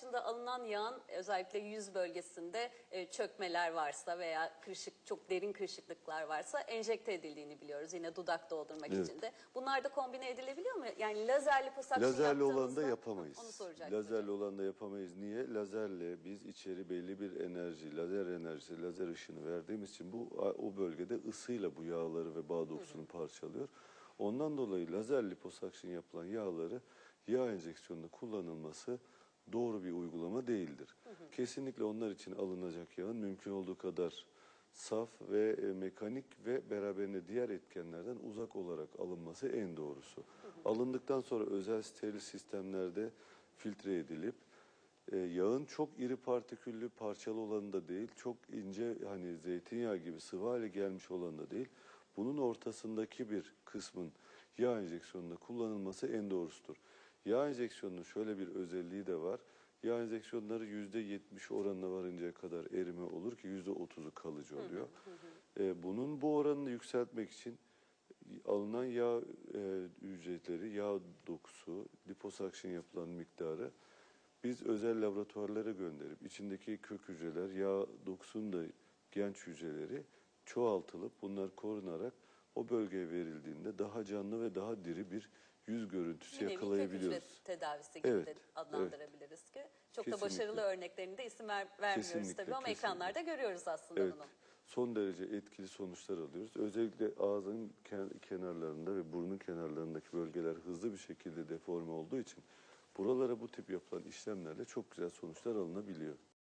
Dışında alınan yağın özellikle yüz bölgesinde e, çökmeler varsa veya kırışık çok derin kırışıklıklar varsa enjekte edildiğini biliyoruz. Yine dudak doldurmak Evet. için de. Bunlar da kombine edilebiliyor mu? Yani lazer liposakşın Lazerli olan da yapamayız. Onu soracaktım. Lazerli hocam. olan da yapamayız. Niye? Lazerle biz içeri belli bir enerji, lazer enerjisi, lazer ışını verdiğimiz için bu o bölgede ısıyla bu yağları ve bağ dokusunu parçalıyor. Ondan dolayı lazer liposakşın yapılan yağları yağ enjeksiyonunda kullanılması doğru bir uygulama değildir. Kesinlikle onlar için alınacak yağın mümkün olduğu kadar saf ve e, mekanik ve beraberinde diğer etkenlerden uzak olarak alınması en doğrusu. Alındıktan sonra özel steril sistemlerde filtre edilip e, yağın çok iri partiküllü parçalı olanı da değil, çok ince hani zeytinyağı gibi sıvı hale gelmiş olanı da değil. Bunun ortasındaki bir kısmın yağ enjeksiyonunda kullanılması en doğrusudur. Yağ enjeksiyonunun şöyle bir özelliği de var. Yağ enjeksiyonları %70 oranına varıncaya kadar erime olur ki %30'u kalıcı oluyor. E, bunun bu oranını yükseltmek için alınan yağ e, ücretleri, yağ dokusu, liposakşın yapılan miktarı biz özel laboratuvarlara gönderip içindeki kök hücreler, yağ dokusunun da genç hücreleri çoğaltılıp bunlar korunarak o bölgeye verildiğinde daha canlı ve daha diri bir yüz görüntüsü Bir yakalayabiliyoruz. tedavisi gibi Evet, de adlandırabiliriz ki. Çok da Kesinlikle. başarılı örneklerini de isim ver- vermiyoruz Kesinlikle, tabii ama kesinlikle. ekranlarda görüyoruz aslında Evet. bunu. Son derece etkili sonuçlar alıyoruz. Özellikle ağzın ken- kenarlarında ve burnun kenarlarındaki bölgeler hızlı bir şekilde deforme olduğu için buralara bu tip yapılan işlemlerle çok güzel sonuçlar alınabiliyor.